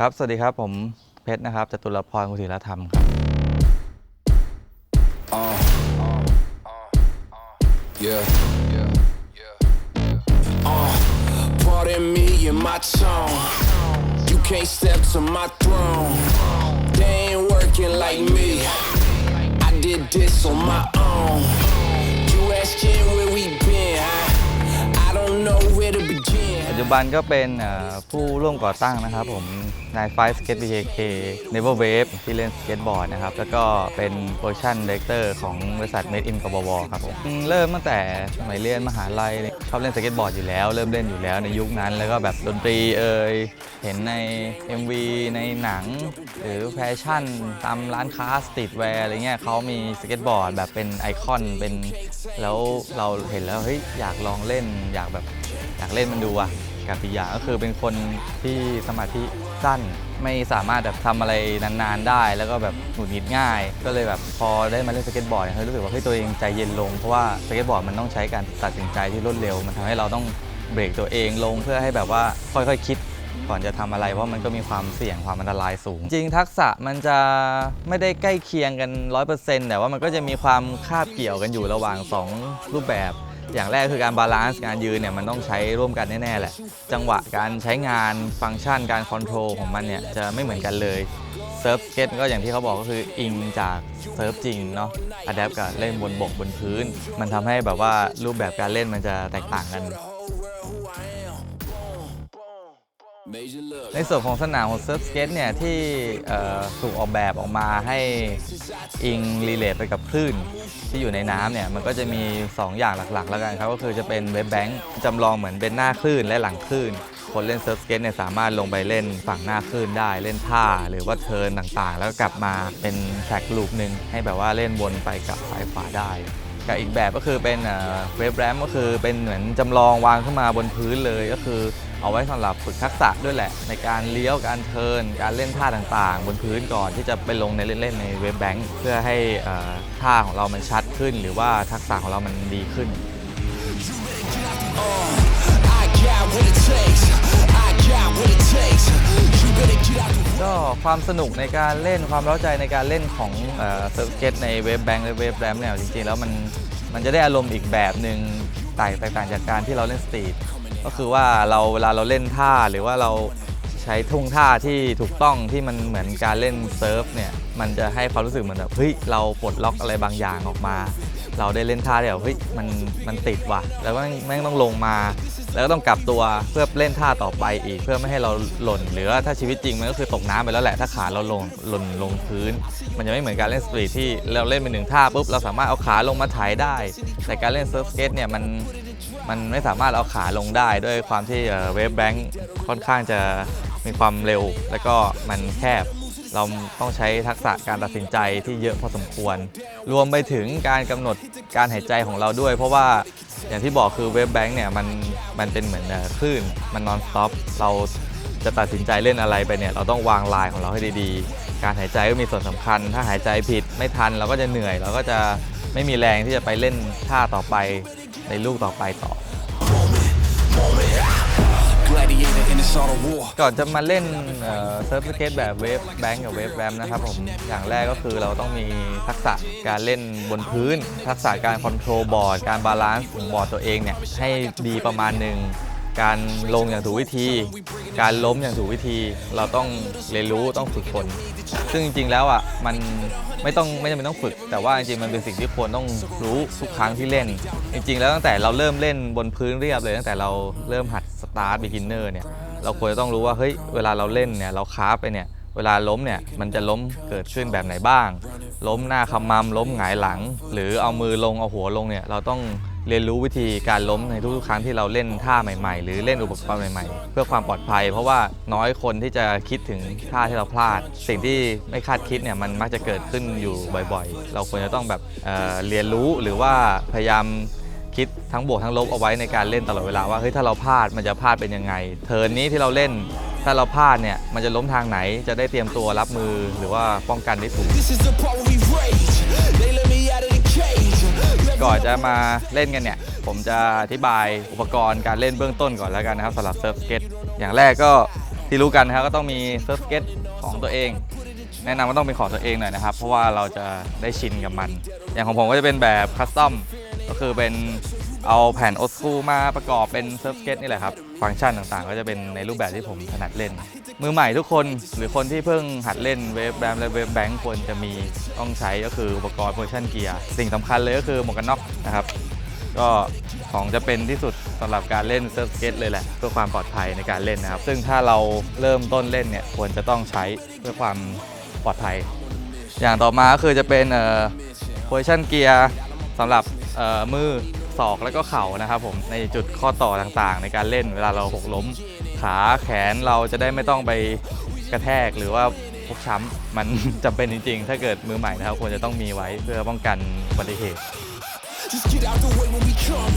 ครับ สวัสดีครับ ผมเพชรนะครับจตุรพรกุศิลธรรมครับ Yeah. Yeah. Yeah. Uh, pardon me and my tone. You can't step to my throne. They ain't working like me. I did this on my own. You asking where we ปัจจุบันก็เป็นผู้ร่วมก่อตั้งนะครับผมนายไฟสเก็ตบีเค Never Wave ที่เล่นสเก็ตบอร์ดนะครับ แล้วก็เป็นโปรดักชั่นเดีเ r อร์ของบริษัท Made in กบวครับผมเริ่มตั้งแต่สมัยเรียนมหาลัยชอบเล่นสเก็ตบอร์ดอยู่แล้ว เริ่มเล่นอยู่แล้วในยุคนั้น แล้วก็แบบดนตรีเอ่ยเห็นใน MV ในหนัง หรือแฟชั่นตามร้านค้าสตรีทแวร์อะไรเงี้ยเขามีสเก็ตบอร์ดแบบเป็นไอคอนเป็นแล้วเราเห็นแล้วเฮ้ยอยากลองเล่นอยากแบบ อยากเล่นมันดูอะกับอีกอย่างก็คือเป็นคนที่สมาธิสั้นไม่สามารถแบบทำอะไรนานๆได้ แล้วก็แบบหงุดหงิดง่าย ก็เลยแบบพอได้มาเล่นสเก็ตบอร์ดเนี่ยเฮ้ยรู้สึกว่าเฮ้ยตัวเองใจเย็นลง เพราะว่าสเก็ตบอร์ดมันต้องใช้การตัดสินใจที่รวดเร็ว มันทำให้เราต้องเบรกตัวเองลงเพื่อให้แบบว่าค่อยๆคิด ก่อนจะทำอะไรเพราะมันก็มีความเสี่ยงความอันตรายสูง จริงทักษะมันจะไม่ได้ใกล้เคียงกัน 100%แต่ว่ามันก็จะมีความคาบเกี่ยวกันอยู่ระหว่าง 2 รูปแบบ อย่างแรกคือการบาลานซ์การยืนเนี่ยมันต้องใช้ร่วมกันแน่ ๆ แหละ จังหวะการใช้งานฟังก์ชันการคอนโทรลของมันเนี่ยจะไม่เหมือนกันเลยเซิร์ฟสเก็ตก็อย่างที่เขาบอกก็คืออิงจากเซิร์ฟจริงเนาะอัดแอปกับเล่นบนบกบนพื้น มันทำให้แบบว่ารูปแบบการเล่นมันจะแตกต่างกัน ในส่วนของสนามของเซิร์ฟสเก็ตเนี่ย ที่ถูกออกแบบออกมาให้อิงรีเลทไปกับคลื่นที่อยู่ในน้ำเนี่ย มันก็จะมี 2 อย่างหลักๆ แล้วกันครับ ก็คือจะเป็นเว็บแบงค์จำลองเหมือนเป็นหน้าคลื่นและหลังคลื่น คนเล่นเซิร์ฟสเก็ตเนี่ย สามารถลงไปเล่นฝั่งหน้าคลื่นได้เล่นท่า หรือว่าเทิร์นต่างๆ แล้วก็กลับมาเป็นแทร็กลูปหนึ่งให้แบบว่าเล่นวนไปกลับซ้ายขวาได้กับอีกแบบก็คือเป็นเว็บแรมก็คือเป็นเหมือนจำลองวางขึ้นมาบนพื้นเลยก็คือ เอาไว้สำหรับฝึกทักษะด้วยแหละ ในการเลี้ยวการเทินการเล่นท่าต่างๆ บนพื้นก่อนที่จะไปลงในเล่นๆในเว็บแบงค์เพื่อให้ท่าของเรามันชัดขึ้น หรือว่าทักษะของเรามันดีขึ้น ก็ความสนุกในการเล่นความเร้าใจในการเล่นของเซิร์ฟเก็ตในเว็บแบงค์และเว็บแรมเนี่ยจริงๆแล้วมันมันจะได้อารมณ์อีกแบบหนึ่งแตกแตกต่างจากการที่เราเล่นสตรีท ก็คือว่าเราเวลาเราเล่นท่าหรือว่าเราใช้ทุ่งท่าที่ถูกต้องที่มันเหมือนการเล่นเซิร์ฟเนี่ยมันจะให้ความรู้สึกเหมือนแบบเฮ้ยเราปลดล็อกอะไรบางอย่างออกมา เราได้เล่นท่าที่แบบเฮ้ยมันมันติดว่ะ แล้วก็แม่งต้องลงมา แล้วก็ต้องกลับตัวเพื่อเล่นท่าต่อไปอีก เพื่อไม่ให้เราหล่น หรือว่าถ้าชีวิตจริงมันก็คือตกน้ำไปแล้วแหละถ้าขาเราลงหล่นลงพื้น มันจะไม่เหมือนการเล่นสตรีทที่เราเล่นไปหนึ่งท่าปุ๊บเราสามารถเอาขาลงมาถ่ายได้ แต่การเล่นเซิร์ฟสเก็ตเนี่ยมัน มันไม่สามารถเอาขาลงได้ด้วยความที่เวฟแบงค์ค่อนข้างจะมีความเร็ว แล้วก็มันแคบ เราต้องใช้ทักษะการตัดสินใจที่เยอะพอสมควร รวมไปถึงการกำหนดการหายใจของเราด้วย เพราะว่าอย่างที่บอกคือเว็บแบงค์เนี่ยมันมันเป็นเหมือนคลื่นมันนอนสต็อปเราจะตัดสินใจเล่นอะไรไปเนี่ยเราต้องวางลายของเราให้ดีๆ การหายใจก็มีส่วนสำคัญ ถ้าหายใจผิดไม่ทันเราก็จะเหนื่อย เราก็จะไม่มีแรงที่จะไปเล่นท่าต่อไป ในลูกต่อไปต่อ gladiator in this art of war. ก่อนจะมาเล่นเซิร์ฟสเก็ตแบบเวฟแบงก์กับเวฟแรมนะครับผมอย่างแรกก็คือเราต้องมีทักษะการเล่นบนพื้น ทักษะการคอนโทรลบอร์ด การบาลานซ์ของบอร์ดตัวเองเนี่ยให้ดีประมาณหนึ่ง การลงอย่างถูกวิธี การล้มอย่างถูกวิธี เราต้องเรียนรู้ต้องฝึกฝนซึ่งจริงๆแล้วอะมันไม่ต้องไม่จำเป็นต้องฝึก แต่ว่าจริงๆมันเป็นสิ่งที่ควรต้องรู้ทุกครั้งที่เล่น จริง ๆ แล้วตั้งแต่เราเริ่มเล่นบนพื้นเรียบเลยตั้งแต่เราเริ่มหัดสตาร์ทบิ๊กินเนอร์เนี่ยเราควรจะต้องรู้ว่าเฮ้ยเวลาเราเล่นเนี่ยเราคาร์ฟไปเนี่ยเวลาล้มเนี่ยมันจะล้มเกิดขึ้นแบบไหนบ้าง ล้มหน้าขมำล้มหงายหลัง หรือเอามือลงเอาหัวลงเนี่ยเราต้อง เรียนรู้วิธีการล้มในทุกๆ ครั้งที่เราเล่นท่าใหม่ ๆ หรือเล่นอุปกรณ์ใหม่ๆ เพื่อความปลอดภัย เพราะว่าน้อยคนที่จะคิดถึงท่าที่เราพลาด สิ่งที่ไม่คาดคิดเนี่ยมันมักจะเกิดขึ้นอยู่บ่อยๆ เราควรจะต้องแบบเเรียนรู้หรือว่าพยายามคิดทั้งบวกทั้งลบเอาไว้ในการเล่นตลอดเวลาว่าเฮ้ยถ้าเราพลาดมันจะพลาดเป็นยังไง เทิร์นนี้ที่เราเล่นถ้าเราพลาดเนี่ยมันจะล้มทางไหนจะได้เตรียมตัวรับมือหรือว่าป้องกันได้ถูก ก่อนจะมาเล่นกันเนี่ย ผมจะอธิบายอุปกรณ์การเล่นเบื้องต้นก่อนแล้วกันนะครับสำหรับเซิร์ฟสเก็ตอย่างแรกก็ที่รู้กันนะครับก็ต้องมีเซิร์ฟสเก็ตของตัวเอง แนะนำว่าต้องเป็นของตัวเองหน่อยนะครับ เพราะว่าเราจะได้ชินกับมัน อย่างของผมก็จะเป็นแบบคัสตอมก็คือเป็น เอาแผ่นโอสูมาประกอบเป็นเซิร์ฟสเก็ตนี่แหละครับ ฟังก์ชันต่างๆ ก็จะเป็นในรูปแบบที่ผมถนัดเล่น มือใหม่ทุกคนหรือคนที่เพิ่งหัดเล่นเวฟแบมและเวฟแบงค์ควรจะมีต้องใช้ก็คืออุปกรณ์โพชั่นเกียร์สิ่งสำคัญเลยก็คือหมวกกันน็อกนะครับก็ของจะเป็นที่สุดสำหรับการเล่นเซิร์ฟสเก็ตเลยแหละเพื่อความปลอดภัยในการเล่นนะครับ ซึ่งถ้าเราเริ่มต้นเล่นเนี่ยควรจะต้องใช้เพื่อความปลอดภัย อย่างต่อมาก็คือจะเป็นเอ่อ position gear สำหรับมือ ศอกแล้วก็เข่านะครับผมในจุดข้อต่อต่างๆ ในการเล่นเวลาเราหกล้ม ขาแขนเราจะได้ไม่ต้องไปกระแทกหรือว่าพกช้ำมันจำเป็นจริง ๆ ถ้าเกิดมือใหม่นะครับควรจะต้องมีไว้เพื่อป้องกันอุบัติเหตุ Just get out the way when we come.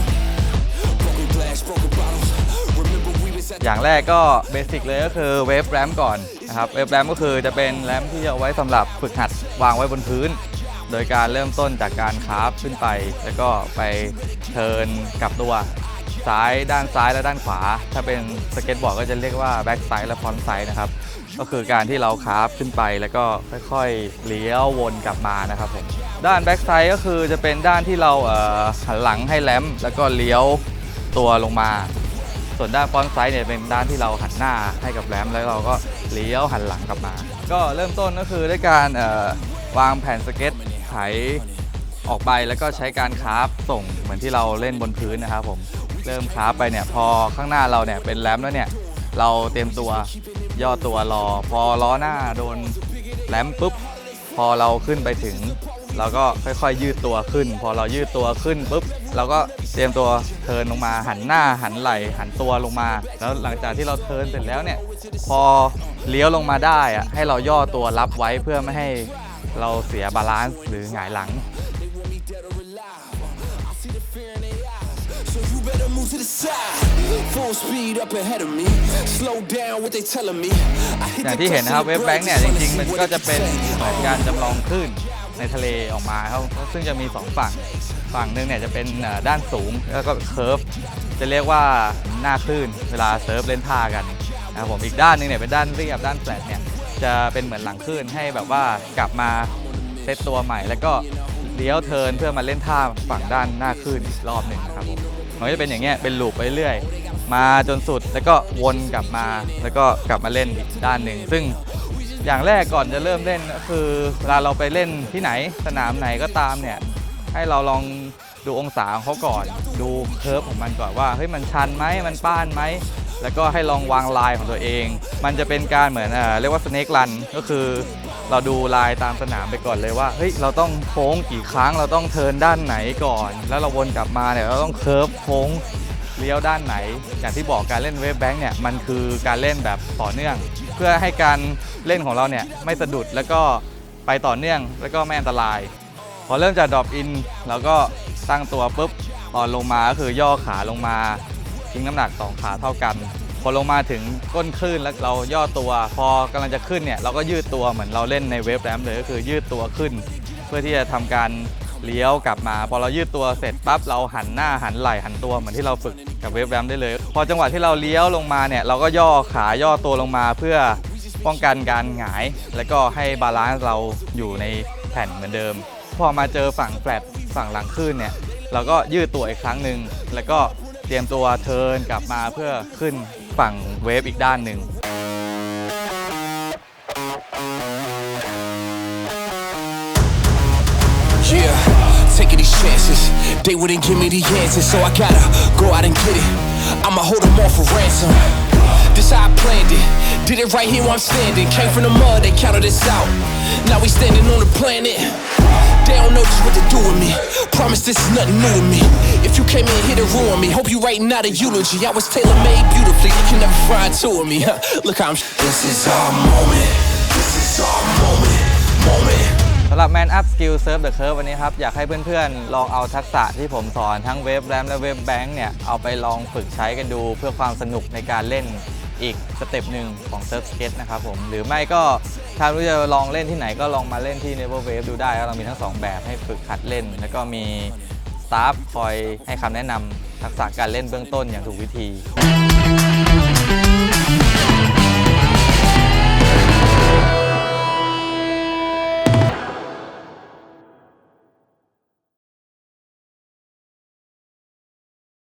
Broken glass, broken bottles. Remember we was at อย่างแรกก็เบสิกเลยก็คือเวฟแรมก่อนนะครับ เวฟแรมก็คือจะเป็นแรมที่เอาไว้สำหรับฝึกหัดวางไว้บนพื้น โดยการเริ่มต้นจากการคราฟขึ้นไป แล้วก็ไปเทิร์นกลับตัวซ้ายด้านซ้ายและด้านขวา ถ้าเป็นสเก็ตบอร์ดก็จะเรียกว่าแบ็กไซด์และฟอนไซด์นะครับก็คือการที่เราคราฟขึ้นไปแล้วก็ค่อยๆเลี้ยววนกลับมานะครับผมด้านแบ็กไซด์ก็คือจะเป็นด้านที่เราเหันหลังให้แรมแล้วก็เลี้ยวตัวลงมา ส่วนด้านฟอนไซด์เนี่ยเป็นด้านที่เราหันหน้าให้กับแรมแล้วเราก็เลี้ยวหันหลังกลับมา ก็เริ่มต้นก็คือด้วยการวางแผ่นสเก็ต ไถออกไปแล้วก็ใช้การคราฟส่งเหมือนที่เราเล่นบนพื้นนะครับผมเริ่มคราฟไปเนี่ยพอข้างหน้าเราเนี่ยเป็นแรมแล้วเนี่ยเราเตรียมตัวย่อตัวรอ พอล้อหน้าโดนแรมปุ๊บพอเราขึ้นไปถึง เราก็ค่อยๆ ยืดตัวขึ้น พอเรายืดตัวขึ้นปุ๊บเราก็เตรียมตัวเทินลงมาหันหน้าหันไหลหันตัวลงมา แล้วหลังจากที่เราเทินเสร็จแล้วเนี่ยพอเลี้ยวลงมาได้อะให้เราย่อตัวรับไว้เพื่อไม่ให้ เราเสียบาลานซ์หรือหงายหลัง So you better move to the side. Full speed up ahead of me. Slow down what they telling me. I hit อย่าง the ที่เห็นนะครับ gas เว on ฟ the แบงค์เนี่ยจ brakes, ริงๆ มัน tryna see ก็ what จะ they เป็น telling me. เหมือนการจำลองคลื่นในทะเลออกมาครับซึ่งจะมี 2 ฝั่ง ฝั่งหนึ่งเนี่ยจะเป็นเอ่อด้านสูงแล้วก็เคิร์ฟจะเรียกว่าหน้าคลื่นเวลาเซิร์ฟเล่นท่ากันนะครับผมอีกด้านหนึงเนี่ยเป็นด้านเรียบด้านแฟลตเนี่ย จะเป็นเหมือนหลังคลื่นให้แบบว่ากลับมาเซตตัวใหม่ แล้วก็เลี้ยวเทินเพื่อมาเล่นท่าฝั่งด้านหน้าคลื่นอีกรอบหนึ่งนะครับผมมันจะเป็นอย่างเงี้ยเป็นลูปไปเรื่อยมาจนสุดแล้วก็วนกลับมาแล้วก็กลับมาเล่นอีกด้านหนึ่งซึ่งอย่างแรกก่อนจะเริ่มเล่นก็คือเวลาเราไปเล่นที่ไหนสนามไหนก็ตามเนี่ยให้เราลองดูองศาของเขาก่อน ดูเคิร์ฟของมันก่อนว่าเฮ้ยมันชันไหมมันป้านไหม แล้วก็ให้ลองวางลายของตัวเอง มันจะเป็นการเหมือนเอ่อเรียกว่าสเน k รันก็คือ เราดูลายตามสนามไปก่อนเลยว่าเฮ้ยเราต้องโค้งกี่ครั้งเราต้องเทินด้านไหนก่อน แล้วเราวนกลับมาเนี่ยเราต้องเคิร์ฟโค้งเลี้ยวด้านไหน อย่างที่บอกการเล่นเวฟแบงค์เนี่ยมันคือการเล่นแบบต่อเนื่อง เพื่อให้การเล่นของเราเนี่ยไม่สะดุดแล้วก็ไปต่อเนื่องแล้วก็ไม่อันตราย พอเริ่มจากดรอปอินเราก็ตั้งตัวปุ๊บตอนลงมาก็คือย่อขาลงมาทิ้งน้ำหนักสองขาเท่ากัน พอลงมาถึงก้นคลื่นแล้วเราย่อตัว พอกำลังจะขึ้นเนี่ยเราก็ยืดตัวเหมือนเราเล่นในเวฟแรมเลยก็คือยืดตัวขึ้น เพื่อที่จะทำการเลี้ยวกลับมา พอเรายืดตัวเสร็จปั๊บเราหันหน้าหันไหล่หันตัวเหมือนที่เราฝึกกับเวฟแรมได้เลย พอจังหวะที่เราเลี้ยวลงมาเนี่ยเราก็ย่อขาย่อตัวลงมาเพื่อป้องกันการหงาย แล้วก็ให้บาลานซ์เราอยู่ในแผ่นเหมือนเดิม พอมาเจอฝั่งแฟลตฝั่งหลังคลื่นเนี่ยเราก็ยืดตัวอีกครั้งหนึ่งแล้วก็เตรียมตัวเทินกลับมาเพื่อขึ้น ฝั่งเวฟอีกด้านหนึ่ง Yeah, taking these chances. They wouldn't give me the answers, so I gotta go out and get it. I'ma hold them all for ransom. This how I planned it. Did it right here where I'm standing. Came from the mud, they counted us out. Now we standing on the planet. They don't know just what to do with me. Promise this is nothing new to me. If you came in here to ruin me, hope you writing out a eulogy. I was tailor made beautifully. You can never find two of me. Look how I'm. This is our moment. This is our moment. Moment. สำหรับ Man Up Skill Serve the Curve วันนี้ครับ อยากให้เพื่อนๆ ลองเอาทักษะที่ผมสอนทั้งเว็บแรมและเว็บแบงค์เนี่ย เอาไปลองฝึกใช้กันดูเพื่อความสนุกในการเล่น อีกสเต็ปหนึ่งของเซิร์ฟสเก็ตนะครับผม หรือไม่ก็ถ้ารู้จะลองเล่นที่ไหนก็ลองมาเล่นที่ Never Wave ดูได้ครับเรามีทั้ง 2 แบบให้ฝึกหัดเล่น แล้วก็มีสตาฟคอยให้คำแนะนำทักษะการเล่นเบื้องต้นอย่างถูกวิธี